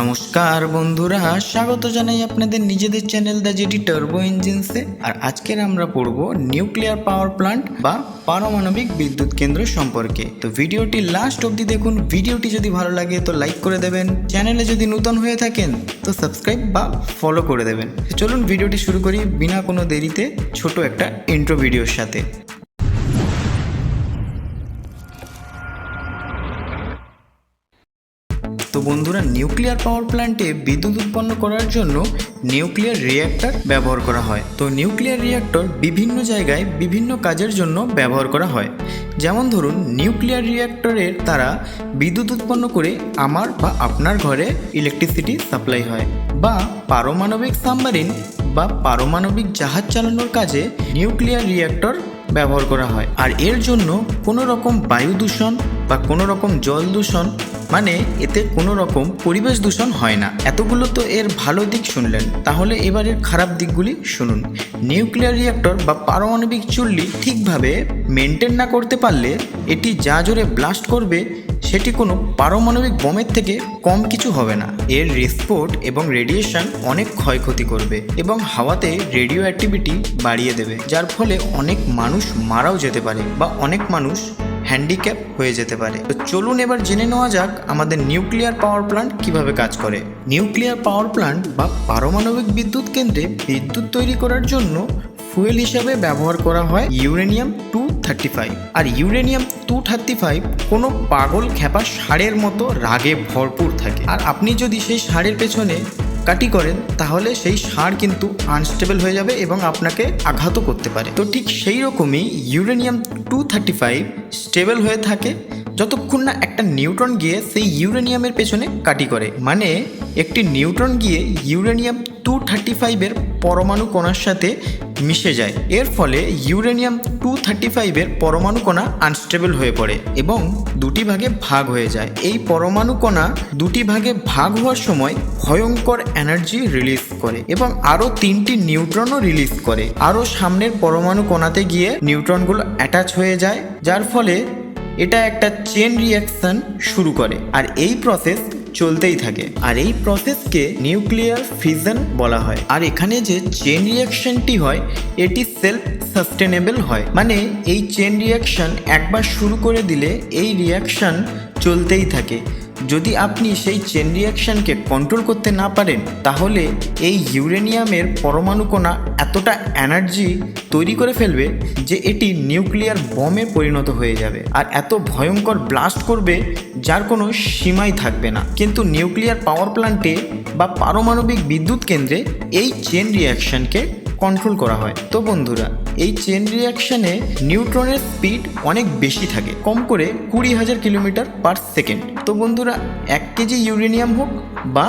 নমস্কার বন্ধুরা, স্বাগত জানাই আপনাদের নিজেদের চ্যানেল দ্য জেটি টার্বো ইঞ্জিনসে আর আজকের আমরা পড়ব নিউক্লিয়ার পাওয়ার প্লান্ট বা পারমাণবিক বিদ্যুৎ কেন্দ্র সম্পর্কে। তো ভিডিওটি লাস্ট অবধি দেখুন, ভিডিওটি যদি ভালো লাগে তো লাইক করে দেবেন। চ্যানেলে যদি নতুন হয়ে থাকেন তো সাবস্ক্রাইব বা ফলো করে দেবেন। চলুন ভিডিওটি শুরু করি বিনা কোনো দেরিতে ছোট একটা ইন্ট্রো ভিডিওর সাথে। বন্ধুরা নিউক্লিয়ার পাওয়ার প্ল্যান্টে বিদ্যুৎ উৎপন্ন করার জন্য নিউক্লিয়ার রিয়্যাক্টর ব্যবহার করা হয়। তো নিউক্লিয়ার রিয়্যাক্টর বিভিন্ন জায়গায় বিভিন্ন কাজের জন্য ব্যবহার করা হয়। যেমন ধরুন, নিউক্লিয়ার রিয়্যাক্টরের দ্বারা বিদ্যুৎ উৎপন্ন করে আমার বা আপনার ঘরে ইলেকট্রিসিটি সাপ্লাই হয় বা পারমাণবিক সাবমারিন বা পারমাণবিক জাহাজ চালানোর কাজে নিউক্লিয়ার রিয়্যাক্টর ব্যবহার করা হয়। আর এর জন্য কোনো রকম বায়ু দূষণ বা কোনো রকম জল দূষণ মানে এতে কোনো রকম পরিবেশ দূষণ হয় না। এতগুলো তো এর ভালো দিক শুনলেন। তাহলে এবার এর খারাপ দিকগুলি শুনুন। নিউক্লিয়ার রিয়াক্টর বা পারমাণবিক চুল্লি ঠিকভাবে মেনটেন না করতে পারলে এটি যা জোরে ব্লাস্ট করবে, সেটি কোনো পারমাণবিক বোমের থেকে কম কিছু হবে না। এর রেসপোর্ট এবং রেডিয়েশন অনেক ক্ষয়ক্ষতি করবে এবং হাওয়াতে রেডিও অ্যাক্টিভিটি বাড়িয়ে দেবে, যার ফলে অনেক মানুষ মারাও যেতে পারে বা অনেক মানুষ হ্যান্ডিক্যাপ হয়ে যেতে পারে। তো চলুন এবার জেনে নেওয়া যাক আমাদের নিউক্লিয়ার পাওয়ার প্ল্যান্ট কীভাবে কাজ করে। নিউক্লিয়ার পাওয়ার প্ল্যান্ট বা পারমাণবিক বিদ্যুৎ কেন্দ্রে বিদ্যুৎ তৈরি করার জন্য ফুয়েল হিসাবে ব্যবহার করা হয় ইউরেনিয়াম টু থার্টি ফাইভ আর ইউরেনিয়াম টু থার্টি ফাইভ কোনো পাগল খ্যাপা সারের মতো রাগে ভরপুর থাকে। আর আপনি যদি সেই সারের পেছনে কাটি করেন, তাহলে সেই সার কিন্তু আনস্টেবল হয়ে যাবে এবং আপনাকে আঘাতও করতে পারে। তো ঠিক সেই রকমই uranium two thirty five stable হয়ে থাকে, যতক্ষণ না একটা নিউট্রন গিয়ে সেই ইউরেনিয়ামের পেছনে কাটি করে। মানে একটি নিউট্রন গিয়ে ইউরেনিয়াম টু থার্টি ফাইভের পরমাণু কণার সাথে মিশে যায়। এর ফলে ইউরেনিয়াম টু থার্টি ফাইভের পরমাণু কণা আনস্টেবল হয়ে পড়ে এবং দুটি ভাগে ভাগ হয়ে যায়। এই পরমাণু কণা দুটি ভাগে ভাগ হওয়ার সময় ভয়ঙ্কর এনার্জি রিলিজ করে এবং আরও তিনটি নিউট্রনও রিলিজ করে। আরও সামনের পরমাণু কণাতে গিয়ে নিউট্রনগুলো অ্যাটাচ হয়ে যায়, যার ফলে এটা একটা চেন রিয়াকশন শুরু করে। আর এই প্রসেস চলতেই থাকে। আর এই প্রসেসকে নিউক্লিয়ার ফিজন বলা হয়। আর এখানে যে চেন রিয়াকশনটি হয়, এটি সেলফ সাস্টেনেবল হয়। মানে এই চেন রিয়াকশন একবার শুরু করে দিলে এই রিয়াকশন চলতেই থাকে। যদি আপনি সেই চেন রিয়াকশনকে কন্ট্রোল করতে না পারেন, তাহলে এই ইউরেনিয়ামের পরমাণু কণা এতটা এনার্জি তৈরি করে ফেলবে যে এটি নিউক্লিয়ার বমে পরিণত হয়ে যাবে। আর এত ভয়ঙ্কর ব্লাস্ট করবে যার কোনো সীমাই থাকবে না। কিন্তু নিউক্লিয়ার পাওয়ার প্ল্যান্টে বা পারমাণবিক বিদ্যুৎ কেন্দ্রে এই চেন রিয়াকশনকে কন্ট্রোল করা হয়। তো বন্ধুরা এই চেন রিয়াকশনে নিউট্রনের স্পিড অনেক বেশি থাকে, কম করে কুড়ি হাজার কিলোমিটার পার সেকেন্ড তো বন্ধুরা, এক কেজি ইউরেনিয়াম হোক বা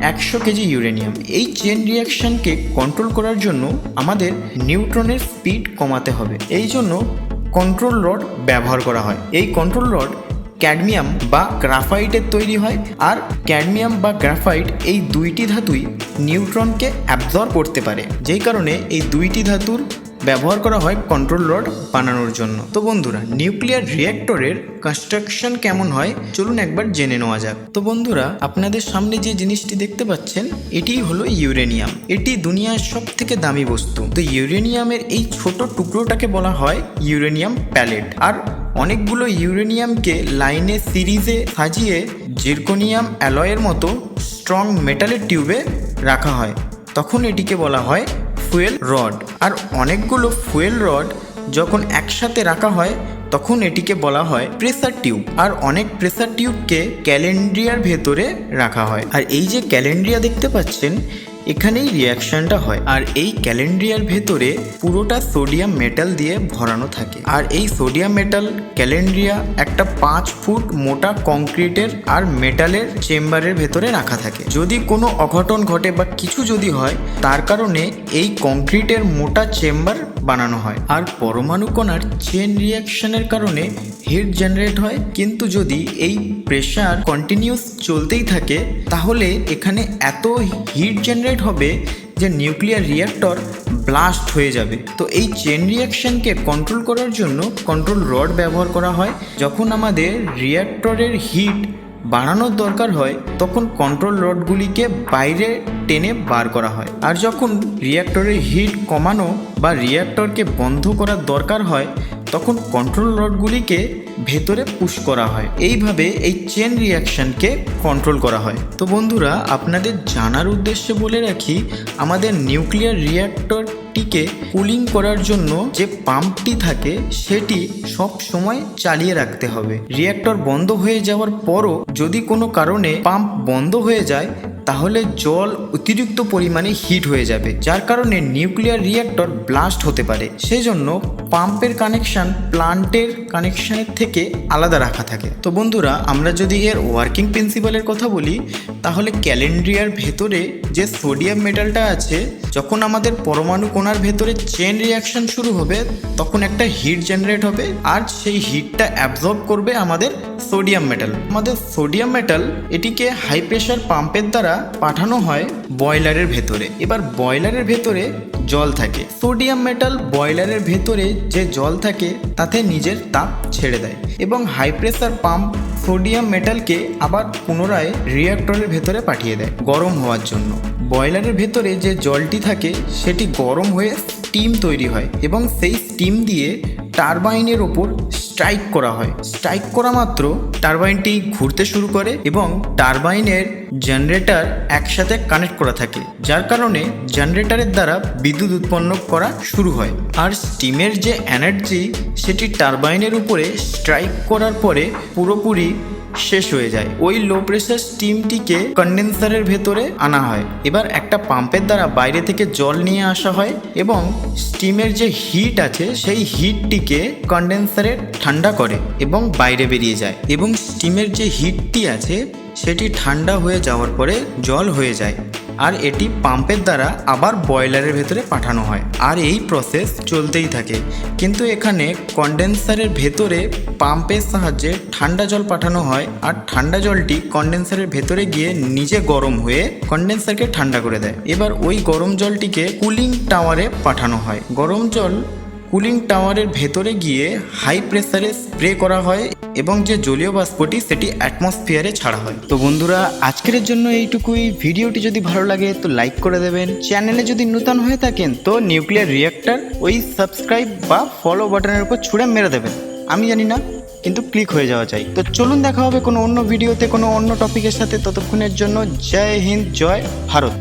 একশো কেজি ইউরেনিয়াম এই চেন রিয়াকশনকে কন্ট্রোল করার জন্য আমাদের নিউট্রনের স্পিড কমাতে হবে। এই জন্য কন্ট্রোল রড ব্যবহার করা হয়। এই কন্ট্রোল রড ক্যাডমিয়াম বা গ্রাফাইটের তৈরি হয় আর ক্যাডমিয়াম বা গ্রাফাইট এই দুইটি ধাতুই নিউট্রনকে অ্যাবজর্ব করতে পারে। যেই কারণে এই দুইটি ধাতুর ব্যবহার করা হয় কন্ট্রোল রড বানানোর জন্য। তো বন্ধুরা নিউক্লিয়ার রিয়েক্টরের কনস্ট্রাকশন কেমন হয়? চলুন একবার জেনে নেওয়া যাক। তো বন্ধুরা, আপনাদের সামনে যে জিনিসটি দেখতে পাচ্ছেন, এটি হলো ইউরেনিয়াম এটি দুনিয়ার সব থেকে দামি বস্তু। তো ইউরেনিয়ামের এই ছোট টুকরোটাকে বলা হয় ইউরেনিয়াম প্যালেট আর অনেকগুলো ইউরেনিয়ামকে লাইনে সিরিজে সাজিয়ে জিরকোনিয়াম অ্যালয়ের মতো স্ট্রং মেটালের টিউবে রাখা হয়। তখন এটিকে বলা হয় ফুয়েল রড। আর অনেকগুলো ফুয়েল রড যখন একসাথে রাখা হয়, তখন এটিকে বলা হয় প্রেসার টিউব। আর অনেক প্রেসার টিউবকে ক্যালেন্ড্রিয়ার ভেতরে রাখা হয়। আর এই যে ক্যালেন্ড্রিয়া দেখতে পাচ্ছেন এখানেই রিয়াকশনটা হয়। আর এই ক্যালেন্ড্রিয়ার ভেতরে পুরোটা সোডিয়াম মেটাল দিয়ে ভরানো থাকে। আর এই সোডিয়াম মেটাল ক্যালেন্ড্রিয়া একটা পাঁচ ফুট মোটা কংক্রিটের আর মেটালের চেম্বারের ভেতরে রাখা থাকে। যদি কোনো অঘটন ঘটে বা কিছু যদি হয়, তার কারণে এই কংক্রিটের মোটা চেম্বার বানানো হয়। আর পরমাণু কণার চেন রিয়াকশনের কারণে হিট জেনারেট হয়। কিন্তু যদি এই প্রেশার কন্টিনিউস চলতেই থাকে, তাহলে এখানে এত হিট জেনারেট হবে যে নিউক্লিয়ার রিয়াক্টর ব্লাস্ট হয়ে যাবে। তো এই চেন রিয়াকশনকে কন্ট্রোল করার জন্য কন্ট্রোল রড ব্যবহার করা হয়। যখন আমাদের রিয়াক্টরের হিট বাড়ানোর দরকার হয়, তখন কন্ট্রোল রডগুলিকে বাইরে টেনে বার করা হয়। আর যখন রিয়াক্টরের হিট কমানো বা রিয়াক্টরকে বন্ধ করার দরকার হয়, তখন কন্ট্রোল রডগুলিকে ভেতরে পুশ করা হয়। এইভাবে এই চেন রিয়াকশনকে কন্ট্রোল করা হয়। তো বন্ধুরা, আপনাদের জানার উদ্দেশ্যে বলে রাখি, আমাদের নিউক্লিয়ার রিয়াক্টরটিকে কুলিং করার জন্য যে পাম্পটি থাকে, সেটি সব সময় চালিয়ে রাখতে হবে। রিয়াক্টর বন্ধ হয়ে যাওয়ার পরও যদি কোনো কারণে পাম্প বন্ধ হয়ে যায়, তাহলে জল অতিরিক্ত পরিমাণে হিট হয়ে যাবে, যার কারণে নিউক্লিয়ার রিয়াক্টর ব্লাস্ট হতে পারে। সেই জন্য পাম্পের কানেকশন প্লান্টের কানেকশনের থেকে আলাদা রাখা থাকে। তো বন্ধুরা, আমরা যদি এর ওয়ার্কিং প্রিন্সিপালের কথা বলি, তাহলে ক্যালেন্ড্রিয়ার ভেতরে যে সোডিয়াম মেটালটা আছে, যখন আমাদের পরমাণু কোণার ভেতরে চেন রিয়াকশন শুরু হবে, তখন একটা হিট জেনারেট হবে আর সেই হিটটা অ্যাবজর্ব করবে আমাদের সোডিয়াম মেটাল আমাদের সোডিয়াম মেটাল এটিকে হাই প্রেশার পাম্পের দ্বারা পাঠানো হয় বয়লারের ভেতরে। এবার বয়লারের ভেতরে জল থাকে। সোডিয়াম মেটাল বয়লারের ভেতরে যে জল থাকে, তাতে নিজের তাপ ছেড়ে দেয় এবং হাই প্রেসার পাম্প সোডিয়াম মেটালকে আবার পুনরায় রিয়াক্টরের ভেতরে পাঠিয়ে দেয় গরম হওয়ার জন্য। বয়লারের ভেতরে যে জলটি থাকে, সেটি গরম হয়ে স্টিম তৈরি হয় এবং সেই স্টিম দিয়ে টারবাইনের ওপর স্ট্রাইক করা হয়। স্ট্রাইক করা মাত্র টারবাইনটি ঘুরতে শুরু করে এবং টারবাইনের জেনারেটর একসাথে কানেক্ট করা থাকে, যার কারণে জেনারেটরের দ্বারা বিদ্যুৎ উৎপন্ন করা শুরু হয়। আর স্টিমের যে এনার্জি, সেটি টারবাইনের উপরে স্ট্রাইক করার পরে পুরোপুরি শেষ হয়ে যায়। ওই লো প্রেশার স্টিমটিকে কন্ডেন্সারের ভেতরে আনা হয়। এবার একটা পাম্পের দ্বারা বাইরে থেকে জল নিয়ে আসা হয় এবং স্টিমের যে হিট আছে, সেই হিটটিকে কন্ডেন্সারে ঠান্ডা করে এবং বাইরে বেরিয়ে যায়। এবং স্টিমের যে হিটটি আছে, সেটি ঠান্ডা হয়ে যাওয়ার পরে জল হয়ে যায়। আর এটি পাম্পের দ্বারা আবার বয়লারের ভেতরে পাঠানো হয়। আর এই প্রসেস চলতেই থাকে। কিন্তু এখানে কন্ডেন্সারের ভেতরে পাম্পের সাহায্যে ঠান্ডা জল পাঠানো হয় আর ঠান্ডা জলটি কন্ডেন্সারের ভেতরে গিয়ে নিজে গরম হয়ে কন্ডেন্সারকে ঠান্ডা করে দেয়। এবার ওই গরম জলটিকে কুলিং টাওয়ারে পাঠানো হয়। গরম জল কুলিং টাওয়ারের ভেতরে গিয়ে হাই প্রেসারে স্প্রে করা হয় এবং যে জলীয় বাষ্পটি সেটি অ্যাটমসফিয়ারে ছাড়া হয়। তো বন্ধুরা, আজকের জন্য এইটুকুই। ভিডিওটি যদি ভালো লাগে তো লাইক করে দেবেন। চ্যানেলে যদি নূতন হয়ে থাকেন তো নিউক্লিয়ার রিয়েক্টর ওই সাবস্ক্রাইব বা ফলো বাটনের উপর ছুঁড়ে মেরে দেবেন। আমি জানি না, কিন্তু ক্লিক হয়ে যাওয়া চাই। তো চলুন দেখা হবে কোনো অন্য ভিডিওতে, কোনো অন্য টপিকের সাথে। ততক্ষণের জন্য জয় হিন্দ, জয় ভারত।